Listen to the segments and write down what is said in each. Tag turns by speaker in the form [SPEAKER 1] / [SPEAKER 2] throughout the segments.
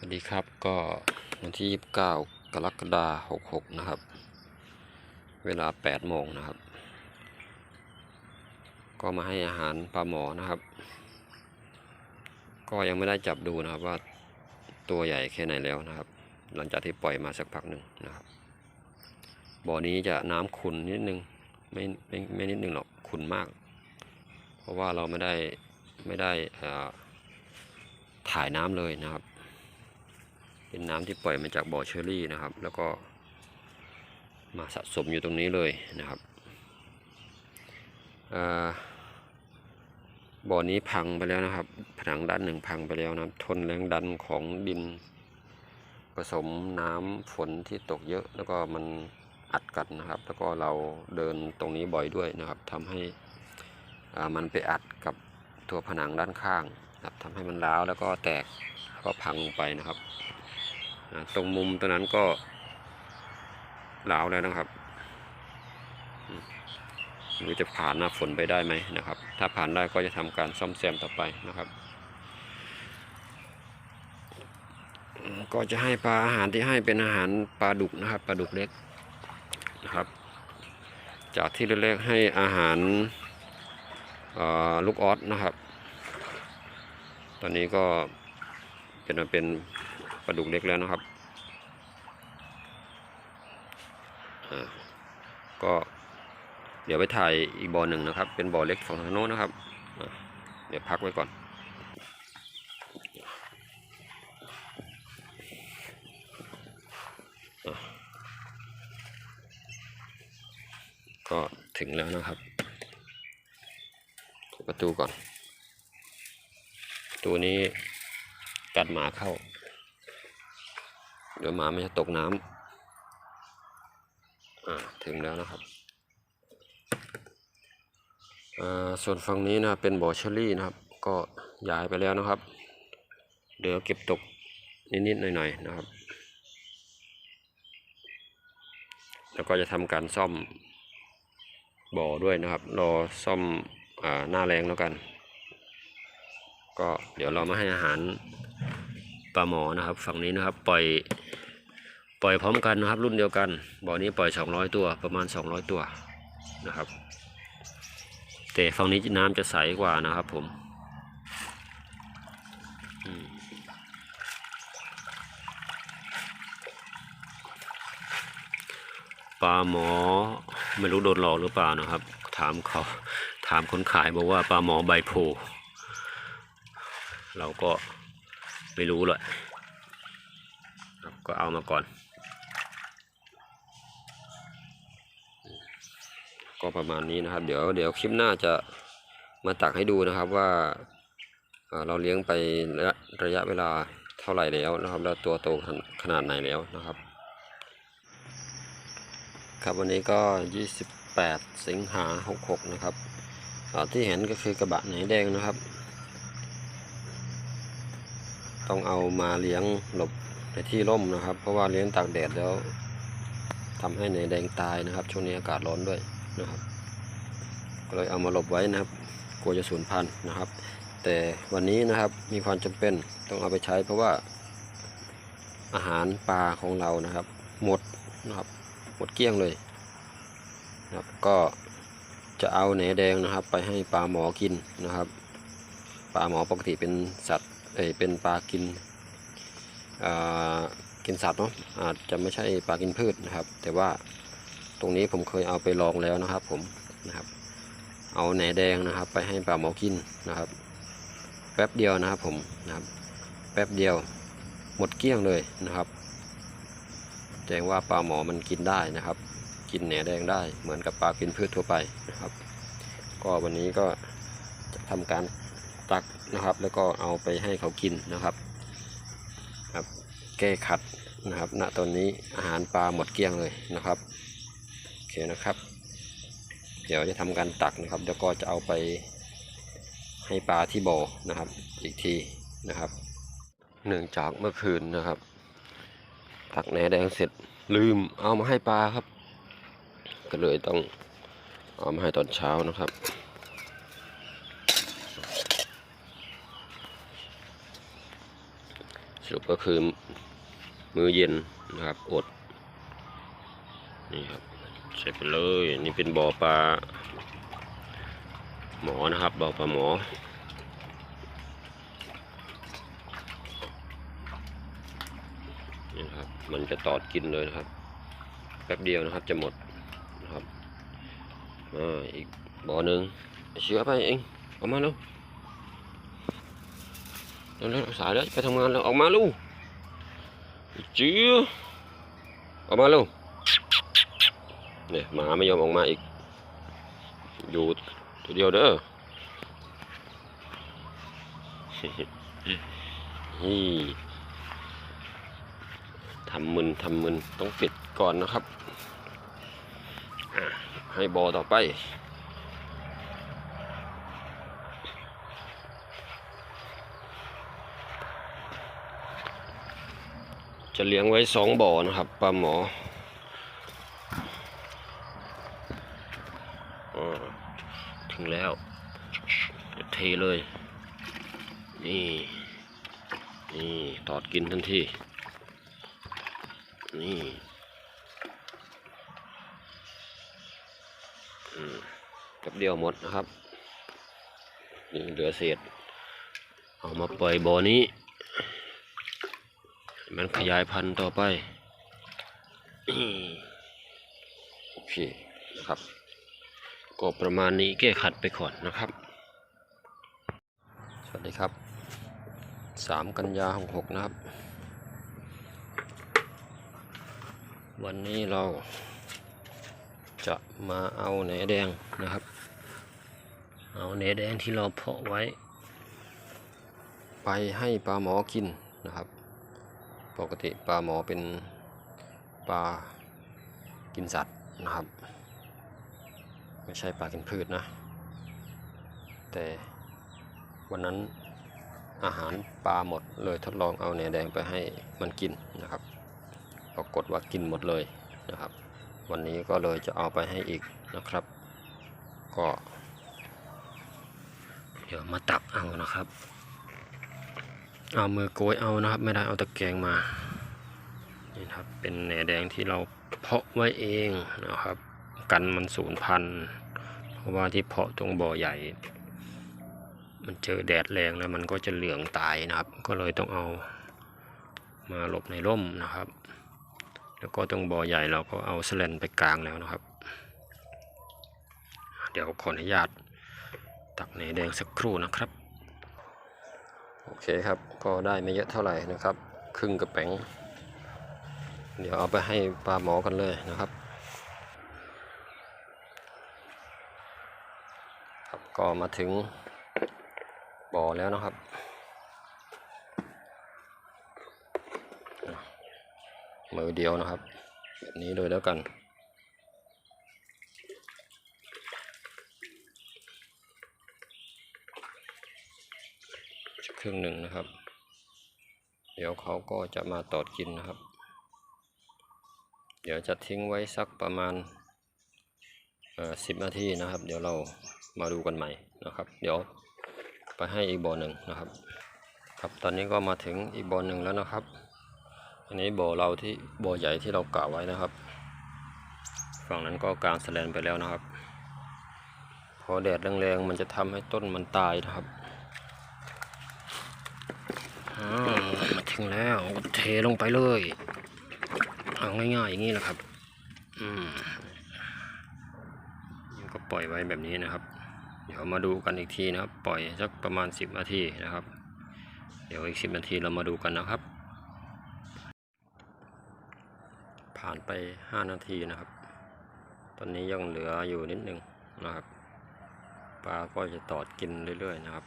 [SPEAKER 1] สวัสดีครับก็วันที่ 29 กรกฎาคม66 นะครับ เวลา 8 โมงนะครับ ก็มาให้อาหารปลาหมอนะครับ ก็ยังไม่ได้จับดูนะครับว่าตัวใหญ่แค่ไหนแล้วนะครับ หลังจากที่ปล่อยมาสักพักหนึ่งนะครับ บ่อนี้จะน้ำขุนนิดนึงไม่ไม่ไม่นิดนึงหรอกขุนมาก เพราะว่าเราไม่ได้ไม่ได้ถ่ายน้ำเลยนะครับ เป็นน้ำที่ปล่อยมาจากบ่อเชอรี่นะครับ แล้วก็มาสะสมอยู่ตรงนี้เลยนะครับอาบ่อนี้พังไปแล้วนะครับ ผนังด้านหนึ่งพังไปแล้วนะครับ ทนแรงดันของดิน ผสมน้ำฝนที่ตกเยอะ แล้วก็มันอัดกันนะครับ แล้วก็เราเดินตรงนี้บ่อยด้วยนะครับทำให้มันไปอัดกับตัวผนังด้านข้างนะครับทำให้มันร้าวแล้วก็แตกแล้วก็พังลงไปนะครับ ตรงมุมตรงนั้นก็หลาวแล้วนะครับอืมไม่รู้จะผ่านหน้าฝนไปได้ไหมนะครับ ถ้าผ่านได้ก็จะทำการซ่อมแซมต่อไปนะครับ ก็จะให้ปลาอาหารที่ให้เป็นอาหารปลาดุกนะครับปลาดุกเล็กนะครับ จากที่เล็กๆให้อาหารลูกออสนะครับ ตอนนี้ก็เป็นเป็น ปลาดุกเล็กแล้วนะครับอ่าก็เดี๋ยวไปถ่ายอีกบ่อหนึ่งนะครับ เป็นบ่อเล็กฝั่งทางโน้นนะครับ เดี๋ยวพักไว้ก่อนอ่าก็ถึงแล้วนะครับเปิดประตูก่อน ตัวนี้กัดหมาเข้า เดี๋ยวหมาไม่จะตกน้ำอ่าถึงแล้วนะครับอ่าส่วนฝั่งนี้นะเป็นบ่อเชอรี่นะครับ ก็ย้ายไปแล้วนะครับเดี๋ยวเก็บตกนิดๆหน่อยๆนะครับ แล้วก็จะทำการซ่อมบ่อด้วยนะครับ รอซ่อมอ่าหน้าแรงแล้วกัน ก็เดี๋ยวเรามาให้อาหาร ลาหมอนะครับ ฝั่งนี้นะครับ ปล่อย ปล่อยพร้อมกันนะครับ รุ่นเดียวกันบ่อนี้ปล่อย 200 ตัวประมาณ 200 ตัวนะครับ แต่ฝั่งนี้น้ำจะใสกว่านะครับ ผมปลาหมอไม่รู้โดนหลอกหรือเปล่านะครับ ถามเขาถามคนขายบอกว่าปลาหมอใบโพเราก็ ไม่รู้เลยก็เอามาก่อน ก็ประมาณนี้นะครับ เดี๋ยวเดี๋ยวคลิปหน้าจะมาตักให้ดูนะครับว่าเราเลี้ยงไประยะระยะเวลาเท่าไหร่แล้วนะครับ แล้วตัวโตขนขนาดไหนแล้วนะครับ ครับวันนี้ก็ 28 สิงหา66 นะครับที่เห็นก็คือกระบะไหนแดงนะครับ ต้องเอามาเลี้ยงหลบในที่ร่มนะครับ เพราะว่าเลี้ยงตากแดดแล้วทำให้ในแดงตายนะครับ ช่วงนี้อากาศร้อนด้วยนะครับ ก็เลยเอามาหลบไว้นะครับ กลัวจะสูญพันธุ์นะครับ แต่วันนี้นะครับมีความจำเป็นต้องเอาไปใช้ เพราะว่าอาหารปลาของเรานะครับ หมดนะครับ หมดเกลี้ยงเลยนะครับก็จะเอาแหนแดงนะครับ ไปให้ปลาหมอกินนะครับปลาหมอปกติเป็นสัตว์ เอเป็นปลากินกินสัตว์เนาะอาจจะไม่ใช่ปลากินพืชนะครับ แต่ว่าตรงนี้ผมเคยเอาไปลองแล้วนะครับ ผมนะครับ เอาแหนแดงนะครับ ไปให้ปลาหมอกินนะครับ แป๊บเดียวนะครับผมนะครับ แป๊บเดียวหมดเกลี้ยงเลยนะครับแสดงว่าปลาหมอมันกินได้นะครับ กินแหนแดงได้เหมือนกับปลากินพืชทั่วไปนะครับ ก็วันนี้ก็จะทำการ นะครับ แล้วก็เอาไปให้เขากินนะครับครับแก้ขัดนะครับณตอนนี้อาหารปลาหมดเกลี้ยงเลยนะครับโอเคนะครับ เดี๋ยวจะทำการตักนะครับ แล้วก็จะเอาไปให้ปลาที่บ่อนะครับ อีกทีนะครับเนื่องจากเมื่อคืนนะครับ ตักแหนแดงเสร็จลืมเอามาให้ปลาครับ ก็เลยต้องเอามาให้ตอนเช้านะครับ สรุปก็คือมื้อเย็นนะครับอด นี่ครับใส่ไปเลยนี่เป็นบ่อปลาหมอนะครับบ่อปลาหมอนี่ครับมันจะตอดกินเลยนะครับแป๊บเดียวนะครับจะหมดนะครับอ่าอีกบ่อหนึ่งเชื้อไปเองออกมาเร็ว เร็วเร็วสายแล้วไปทำงานแล้วออกมาลูกเจือออกมาเร็วเนี่ยหมาไม่ยอมออกมาอีก อยู่ตัวเดียวเด้อนี่ทำมึนทำมึนต้องปิดก่อนนะครับ ให้บอต่อไป จะเลี้ยงไว้สองบ่อนะครับปลาหมออถึงแล้วจะเทเลย นี่ นี่ตอดกินทันที นี่อืมแป๊บเดียวหมดนะครับ นี่เหลือเศษ เอามาปล่อยบ่อนี้ มันขยายพันธุ์ต่อไปโอเคนะครับ ก็ประมาณนี้แก้ขัดไปก่อนนะครับ สวัสดีครับสามกันยาหกหกนะครับ วันนี้เราจะมาเอาแหนแดงนะครับ เอาแหนแดงที่เราเพาะไว้ ไปให้ปลาหมอกินนะครับ ปกติปลาหมอเป็นปลากินสัตว์นะครับ ไม่ใช่ปลากินพืชนะ แต่วันนั้นอาหารปลาหมดเลยทดลองเอาแหนแดงไปให้มันกินนะครับ ปรากฏว่ากินหมดเลยนะครับ วันนี้ก็เลยจะเอาไปให้อีกนะครับ ก็ เดี๋ยวมาตักเอานะครับ เอามือโกยเอานะครับ ไม่ได้เอาตะแกรงมานี่นะครับเป็นแหนแดงที่เราเพาะไว้เองนะครับ กันมันสูญพันธุ์เพราะว่าที่เพาะตรงบ่อใหญ่ มันเจอแดดแรงแล้วมันก็จะเหลืองตายนะครับ ก็เลยต้องเอามาหลบในร่มนะครับ แล้วก็ตรงบ่อใหญ่เราก็เอาสแลนไปกลางแล้วนะครับ เดี๋ยวขออนุญาตตักในแดงสักครู่นะครับ โอเคครับ ก็ได้ไม่เยอะเท่าไหร่นะครับ ครึ่งกระแป๋ง เดี๋ยวเอาไปให้ปลาหมอกันเลยนะครับ ครับก็มาถึงบ่อแล้วนะครับมือเดียวนะครับ แบบนี้เลยแล้วกัน ครึ่งหนึ่งนะครับ เดี๋ยวเขาก็จะมาตอดกินนะครับ เดี๋ยวจะทิ้งไว้สักประมาณสิบนาทีนะครับ เดี๋ยวเรามาดูกันใหม่นะครับ เดี๋ยวไปให้อีกบ่อหนึ่งนะครับ ครับตอนนี้ก็มาถึงอีกบ่อหนึ่งแล้วนะครับ อันนี้บ่อเราที่บ่อใหญ่ที่เรากล่าวไว้นะครับ ฝั่งนั้นก็กลางแสลนไปแล้วนะครับ พอแดดแรงๆมันจะทำให้ต้นมันตายนะครับ มาถึงแล้วเทลงไปเลยเอาง่ายๆอย่างนี้แหละครับ อืมก็ปล่อยไว้แบบนี้นะครับ เดี๋ยวมาดูกันอีกทีนะครับ ปล่อยสักประมาณ 10 นาทีนะครับ เดี๋ยวอีก 10 นาทีเรามาดูกันนะครับ ผ่านไป 5 นาทีนะครับ ตอนนี้ยังเหลืออยู่นิดนึงนะครับ ปลาก็จะตอดกินเรื่อยๆนะครับ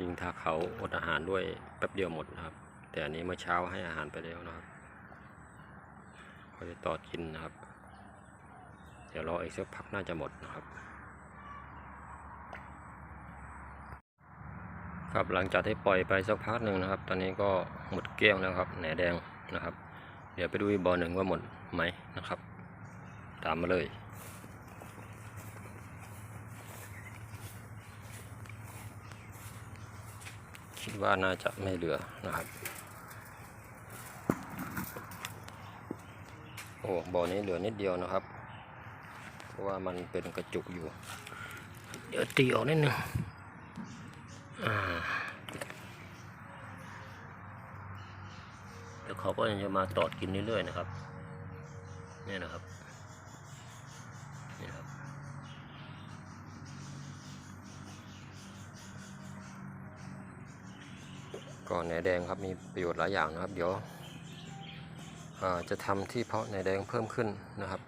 [SPEAKER 1] ยิงทาเขาอดอาหารด้วยแป๊บเดียวหมดนะครับ แต่อันนี้เมื่อเช้าให้อาหารไปแล้วนะครับก็จะตอดกินนะครับ เดี๋ยวรออีกสักพักน่าจะหมดนะครับ ครับหลังจากที่ปล่อยไปสักพักหนึ่งนะครับ ตอนนี้ก็หมดเกลี้ยงแล้วครับแหนแดงนะครับ เดี๋ยวไปดูอีกบ่อหนึ่งว่าหมดไหมนะครับ ตามมาเลย คิดว่าน่าจะไม่เหลือนะครับ โอ้บ่อนี้เหลือนิดเดียวนะครับ เพราะว่ามันเป็นกระจุกอยู่ เดี๋ยวตีออกนิดนึงอ่าเดี๋ยวเขาก็จะมาตอดกินเรื่อยๆนะครับ เนี่ยนะครับ แหนแดงครับมีประโยชน์หลายอย่างนะครับ เดี๋ยวจะทำที่เพาะแหนแดงเพิ่มขึ้นนะครับ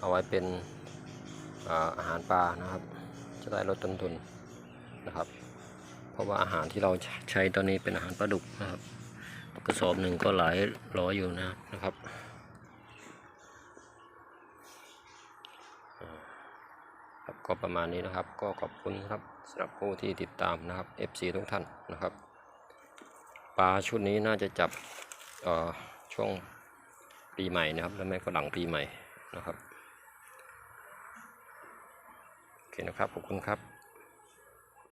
[SPEAKER 1] เอาไว้เป็นอาอาหารปลานะครับ จะได้ลดต้นทุนนะครับ เพราะว่าอาหารที่เราใช้ตอนนี้เป็นอาหารปลาดุกนะครับกระสอบหนึ่งก็หลายร้อยอยู่นะนะครับครับก็ประมาณนี้นะครับ ก็ขอบคุณครับสำหรับผู้ที่ติดตามนะครับ FC ทุกท่านนะครับ ปลาชุดนี้น่าจะจับช่วงปีใหม่นะครับ แล้วไม่ก็หลังปีใหม่นะครับ โอเคนะครับ ขอบคุณครับ